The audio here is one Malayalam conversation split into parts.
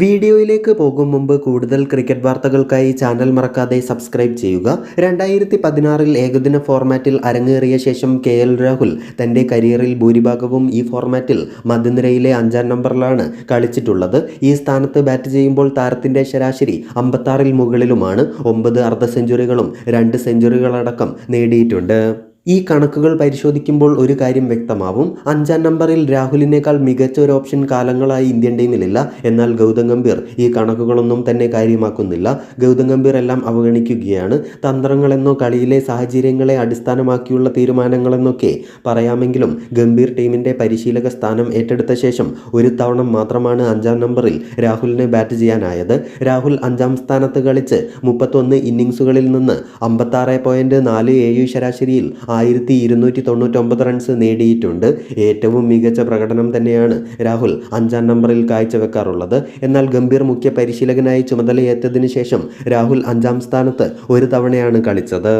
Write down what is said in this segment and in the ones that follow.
വീഡിയോയിലേക്ക് പോകും മുമ്പ് കൂടുതൽ ക്രിക്കറ്റ് വാർത്തകൾക്കായി ചാനൽ മറക്കാതെ സബ്സ്ക്രൈബ് ചെയ്യുക. രണ്ടായിരത്തി പതിനാറിൽ ഏകദിന ഫോർമാറ്റിൽ അരങ്ങേറിയ ശേഷം കെ എൽ രാഹുൽ തന്റെ കരിയറിൽ ഭൂരിഭാഗവും ഈ ഫോർമാറ്റിൽ മധ്യനിരയിലെ അഞ്ചാം നമ്പറിലാണ് കളിച്ചിട്ടുള്ളത്. ഈ സ്ഥാനത്ത് ബാറ്റ് ചെയ്യുമ്പോൾ താരത്തിന്റെ ശരാശരി അമ്പത്താറിൽ മുകളിലുമാണ്. ഒമ്പത് അർദ്ധ സെഞ്ചുറികളും രണ്ട് സെഞ്ചുറികളടക്കം നേടിയിട്ടുണ്ട്. ഈ കണക്കുകൾ പരിശോധിക്കുമ്പോൾ ഒരു കാര്യം വ്യക്തമാവും. അഞ്ചാം നമ്പറിൽ രാഹുലിനേക്കാൾ മികച്ച ഒരു ഓപ്ഷൻ കാലങ്ങളായി ഇന്ത്യൻ ടീമിലില്ല എന്നാൽ ഗൗതം ഗംഭീർ ഈ കണക്കുകളൊന്നും തന്നെ കാര്യമാക്കുന്നില്ല. ഗൗതം ഗംഭീർ എല്ലാം അവഗണിക്കുകയാണ്. തന്ത്രങ്ങളെന്നോ കളിയിലെ സാഹചര്യങ്ങളെ അടിസ്ഥാനമാക്കിയുള്ള തീരുമാനങ്ങളെന്നൊക്കെ പറയാമെങ്കിലും ഗംഭീർ ടീമിന്റെ പരിശീലക സ്ഥാനം ഏറ്റെടുത്ത ശേഷം ഒരു തവണ മാത്രമാണ് അഞ്ചാം നമ്പറിൽ രാഹുലിനെ ബാറ്റ് ചെയ്യാനായത്. രാഹുൽ അഞ്ചാം സ്ഥാനത്ത് കളിച്ച് മുപ്പത്തൊന്ന് ഇന്നിങ്സുകളിൽ നിന്ന് അമ്പത്താറ് പോയിന്റ് നാല് ഏഴ് ശരാശരിയിൽ ആയിരത്തി ഇരുന്നൂറ്റി തൊണ്ണൂറ്റൊമ്പത് റൺസ് നേടിയിട്ടുണ്ട്. ഏറ്റവും മികച്ച പ്രകടനം തന്നെയാണ് രാഹുൽ അഞ്ചാം നമ്പറിൽ കാഴ്ചവെക്കാറുള്ളത്. എന്നാൽ ഗംഭീർ മുഖ്യ പരിശീലകനായി ചുമതലയേറ്റതിനു ശേഷം രാഹുൽ അഞ്ചാം സ്ഥാനത്ത് ഒരു തവണയാണ് കളിച്ചത്.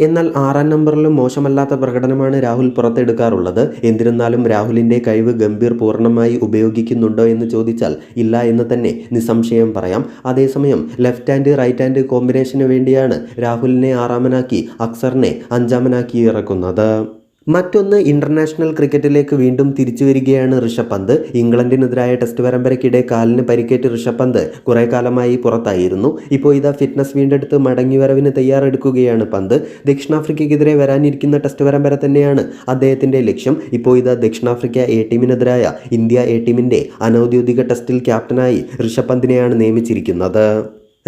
എന്നാൽ ആറാം നമ്പറിലും മോശമല്ലാത്ത പ്രകടനമാണ് രാഹുൽ പുറത്തെടുക്കാറുള്ളത്. എന്നിരുന്നാലും രാഹുലിന്റെ കഴിവ് ഗംഭീർ പൂർണമായി ഉപയോഗിക്കുന്നുണ്ടോ എന്ന് ചോദിച്ചാൽ ഇല്ല എന്ന് തന്നെ നിസ്സംശയം പറയാം. അതേസമയം ലെഫ്റ്റ് ഹാൻഡ് റൈറ്റ് ഹാൻഡ് കോമ്പിനേഷന് വേണ്ടിയാണ് രാഹുലിനെ ആറാമനാക്കി അക്സറിനെ അഞ്ചാമനാക്കി ഇറക്കുന്നത്. മറ്റൊന്ന് ഇന്റർനാഷണൽ ക്രിക്കറ്റിലേക്ക് വീണ്ടും തിരിച്ചു വരികയാണ് ഋഷഭ് പന്ത് ഇംഗ്ലണ്ടിനെതിരായ ടെസ്റ്റ് പരമ്പരയ്ക്കിടെ കാലിന് പരിക്കേറ്റ് ഋഷഭ് പന്ത് കുറേ കാലമായി പുറത്തായിരുന്നു. ഇപ്പോൾ ഇതാ ഫിറ്റ്നസ് വീണ്ടെടുത്ത് മടങ്ങിവരവിന് തയ്യാറെടുക്കുകയാണ് പന്ത്. ദക്ഷിണാഫ്രിക്കയ്ക്കെതിരെ വരാനിരിക്കുന്ന ടെസ്റ്റ് പരമ്പര തന്നെയാണ് അദ്ദേഹത്തിന്റെ ലക്ഷ്യം. ഇപ്പോൾ ഇതാ ദക്ഷിണാഫ്രിക്ക എ ടീമിനെതിരായ ഇന്ത്യ എ ടീമിന്റെ അനൗദ്യോഗിക ടെസ്റ്റിൽ ക്യാപ്റ്റനായി ഋഷഭ് പന്തിനെയാണ് നിയമിച്ചിരിക്കുന്നത്.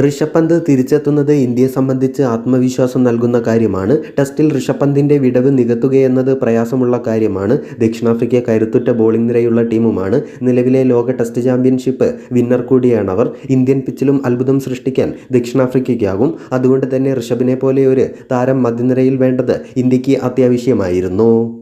ഋഷഭ് പന്ത് തിരിച്ചെത്തുന്നത് ഇന്ത്യയെ സംബന്ധിച്ച് ആത്മവിശ്വാസം നൽകുന്ന കാര്യമാണ്. ടെസ്റ്റിൽ ഋഷഭ് പന്തിന്റെ വിടവ് നികത്തുകയെന്നത് പ്രയാസമുള്ള കാര്യമാണ്. ദക്ഷിണാഫ്രിക്ക കരുത്തുറ്റ ബോളിംഗ് നിരയുള്ള ടീമുമാണ്. നിലവിലെ ലോക ടെസ്റ്റ് ചാമ്പ്യൻഷിപ്പ് വിന്നർ കൂടിയാണവർ. ഇന്ത്യൻ പിച്ചിലും അത്ഭുതം സൃഷ്ടിക്കാൻ ദക്ഷിണാഫ്രിക്കയ്ക്കാകും. അതുകൊണ്ട് തന്നെ ഋഷഭിനെ പോലെ ഒരു താരം മധ്യനിരയിൽ വേണ്ടത് ഇന്ത്യയ്ക്ക് അത്യാവശ്യമായിരുന്നു.